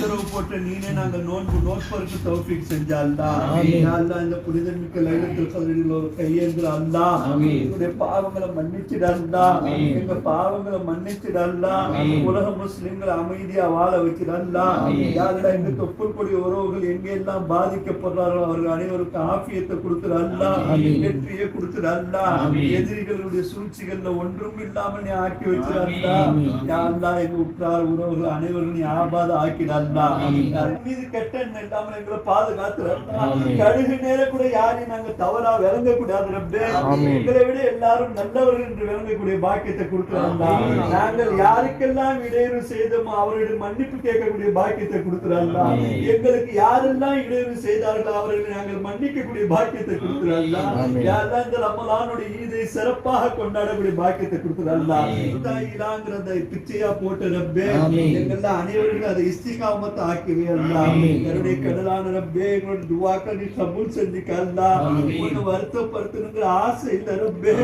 உத்தரவு போட்ட நீனே நாங்க நோன்பு நோட்பருக்கு தௌஃபீக் செஞ்ச. யா அல்லாஹ் இந்த புனிதமிக்க லைலத்துல் கத்ரில் ஒரு கையேந்திர ஆமீன். எங்களுடைய பாவங்களை மன்னிச்சிட. எங்க பாவங்களை மன்னிச்சிட ஆமீன். உலக முஸ்லிம்களை அமைதியா வாழ வைக்கிற அல்லாஹ் ஆமீன். யா அல்லாஹ் எங்க தொப்புள் கொடி உறவுகள் எங்கெல்லாம் பாதிக்கப்படுறார்களோ அவர்கள் அனைவருக்கும் ஆஃபியத்தை கொடுத்துட ஆமீன். வெற்றியை கொடுத்துட ஆமீன். எதிரிகளுடைய சூழ்ச்சிகள்ல ஒன்றும் இல்லாமல் நீ ஆக்கி. யா அல்லாஹ் எங்க உற்றார் உறவுகள் அனைவரும் நீ ஆபாத ஆக்கிட அல்லாஹ் ஆமீன். யார் மீது கெட்ட எண்ணம் இல்லாமல் எங்களை பாதுகாத்து. கடுகு நேரம் கூட யாரையும் நாங்க தவறா விளங்க கூடாது. எங்களை விட எல்லாரும் நல்லவர்கள் என்று விளங்கக்கூடிய பாக்கியத்தை கொடுக்கிறாங்க ஆமீன். நாங்கள் யாருக்கெல்லாம் இடையூறு செய்தோமோ அவர்களிடம் மன்னிப்பு கேட்கக்கூடிய பாக்கியத்தை கொடுக்கிறாங்க ஆமீன். எங்களுக்கு யாரெல்லாம் இடையூறு செய்தார்களோ அவர்களை நாங்கள் மன்னிக்கக்கூடிய பாக்கியத்தை கொடுக்கிறாங்க ஆமீன். யாரெல்லாம் இந்த ரமலானுடைய ஈதை சிறப்பாக கொண்டாடக்கூடிய பாக்கியத்தை கொடுக்கிறாங்க ஆமீன். தாயிலாங்கிறத பிச்சையா போட்டு ரப்பே. எங்கள அனைவருக்கும் அதை இஸ்திகாமத்தை ஆமீன். கருணை கடலான ரப்பே எங்களோட துவாக்கள் நீ கபூல் செஞ்சுக்க அல்லா ஆமீன். உன்னை வருத்தப்படுத்தணுங்கிற ஆசை இல்ல ரப்பே.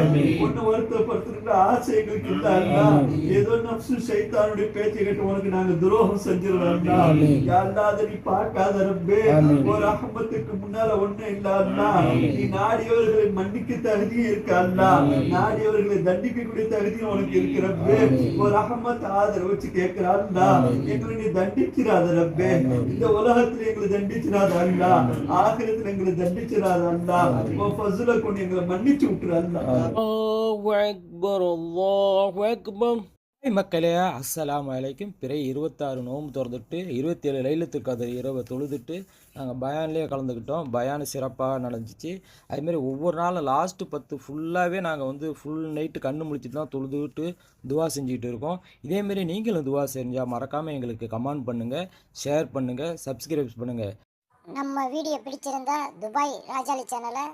உன்னை வருத்தப்படுத்தணுங்கிற ஆசை எங்களுக்கு இல்ல அல்லா ஆமீன். ஏதோ நப்சு சைத்தானுடைய பேச்சை கேட்டு உனக்கு நாங்க துரோகம் செஞ்சிடலாம் அல்லா ஆமீன். யா அல்லா அதை நீ பார்க்காத ரப்பே. ஒரு ரஹமத்துக்கு முன்னால ஒண்ணு இல்ல அல்லா ஆமீன். நீ நாடியவர்களை மன்னிக்க தகுதியும் இருக்கு. நாடியவர்களை தண்டிக்கக்கூடிய தகுதியும் உனக்கு இருக்கு ரப்பே. ஒரு ரஹமத் ஆதரவு வச்சு. எங்களை நீ தண்டிச்சிடாத ரப்பே. இந்த உலகத்துல எங்களை தண்டிச்சிடாத அல்லா ஆகிரத்துல எங்களை தண்டிச்சிடாத அல்லா உன் ஃபஸ்ல கொண்டு எங்களை மன்னிச்சு விட்டுரு அல்லா அல்லாஹு அக்பர் அல்லாஹு அக்பர் மக்களே அஸ்ஸலாம் அலைக்கும். பிறை இருபத்தாறு நோம்பு திறந்துட்டு இருபத்தேழு லைலத்துக்கு அது இரவை தொழுதுட்டு நாங்கள் பயான்லேயே கலந்துக்கிட்டோம். பயான் சிறப்பாக நடந்துச்சு. அதுமாரி ஒவ்வொரு நாளும் லாஸ்ட்டு பத்து ஃபுல்லாகவே நாங்கள் வந்து ஃபுல் நைட்டு கண்ணு முடிச்சுட்டு தான் தொழுதுட்டு துவா செஞ்சுக்கிட்டு இருக்கோம். இதேமாரி நீங்களும் துவா செஞ்சால் மறக்காமல் எங்களுக்கு கமெண்ட் பண்ணுங்கள் ஷேர் பண்ணுங்கள் சப்ஸ்கிரைப் பண்ணுங்கள் நம்ம வீடியோ பிடிச்சிருந்தா துபாய் ராஜாலி சேனலை